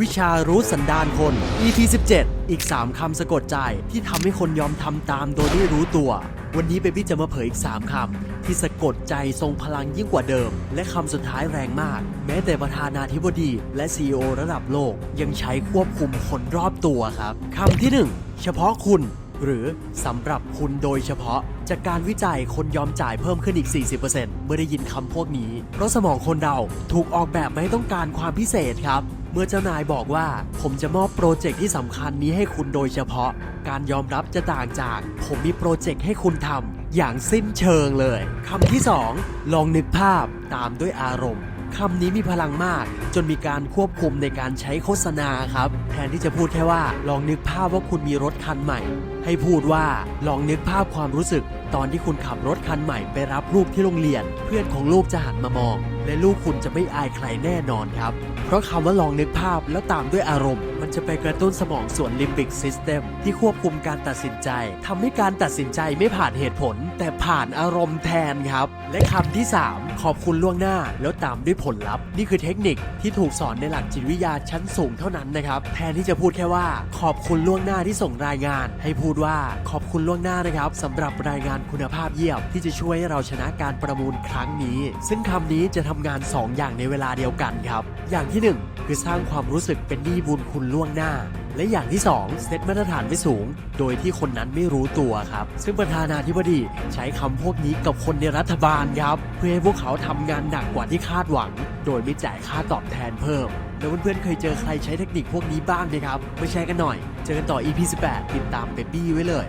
วิชารู้สันดานคน EP 17 อีก 3 คำสะกดใจที่ทำให้คนยอมทำตามโดยไม่รู้ตัว วันนี้เบบี้จะมาเผยอีก 3 คำ ที่สะกดใจทรงพลังยิ่งกว่าเดิม และคำสุดท้ายแรงมาก แม้แต่ประธานาธิบดี และ CEO ระดับโลกยังใช้ควบคุมคนรอบตัวครับคำที่ 1 เฉพาะคุณ หรือสำหรับคุณโดยเฉพาะจากการวิจัยคนยอมจ่ายเพิ่มขึ้นอีก 40%เมื่อได้ยินคำพวกนี้ เพราะสมองคนเราถูกออกแบบมาให้ต้องการความพิเศษครับ เมื่อเจ้านายบอกว่าผมจะมอบโปรเจกต์ที่สำคัญนี้ให้คุณโดยเฉพาะ การยอมรับจะต่างจาก ผมมีโปรเจกต์ให้คุณทำอย่างสิ้นเชิงเลยคำที่ 2 ลองนึกภาพตามด้วยอารมณ์คำนี้มีพลังมาก จนมีการควบคุมในการใช้โฆษณาครับ แทนที่จะพูดแค่ว่าลองนึกภาพว่าคุณมีรถคันใหม่ ให้พูดว่าลองนึกภาพความรู้สึก ตอนที่คุณขับรถคันใหม่ไปรับลูกที่โรงเรียน เพื่อนของลูกจะหันมามองและลูกคุณจะไม่อายใครแน่นอนครับ เพราะคำว่าลองนึกภาพแล้วตามด้วยอารมณ์ มันจะไปกระตุ้นสมองส่วนลิมบิกซิสเต็มที่ควบคุมการตัดสินใจทำให้การตัดสินใจไม่ผ่านเหตุผล แต่ผ่านอารมณ์แทนครับ และคำที่ 3 ขอบคุณล่วงหน้าแล้วตามด้วยผลลัพธ์ นี่คือเทคนิคที่ถูกสอนในหลักจิตวิทยาชั้นสูงเท่านั้นนะครับ แทนที่จะพูดแค่ว่า ขอบคุณล่วงหน้าที่ส่งรายงาน ให้พูดว่าขอบคุณล่วงหน้านะครับสำหรับรายงานคุณภาพเยี่ยมที่จะช่วยให้เราชนะการประมูลครั้งนี้ ซึ่งคำนี้จะทำงาน 2 อย่างในเวลาเดียวกันครับ อย่างที่ 1 คือสร้างความรู้สึกเป็นหนี้บุญคุณล่วงหน้า และอย่างที่ 2 เซตมาตรฐานไว้สูง โดยที่คนนั้นไม่รู้ตัวครับ ซึ่งประธานาธิบดีใช้คำพวกนี้กับคนในรัฐบาลครับ เพื่อให้พวกเขาทำงานหนักกว่าที่คาดหวัง โดยไม่จ่ายค่าตอบแทนเพิ่มแล้วเพื่อนๆเคยเจอใครใช้เทคนิคพวกนี้บ้างไหมครับมาแชร์กันหน่อย เจอกันต่อ EP 18 ติดตามเบบี้ไว้เลย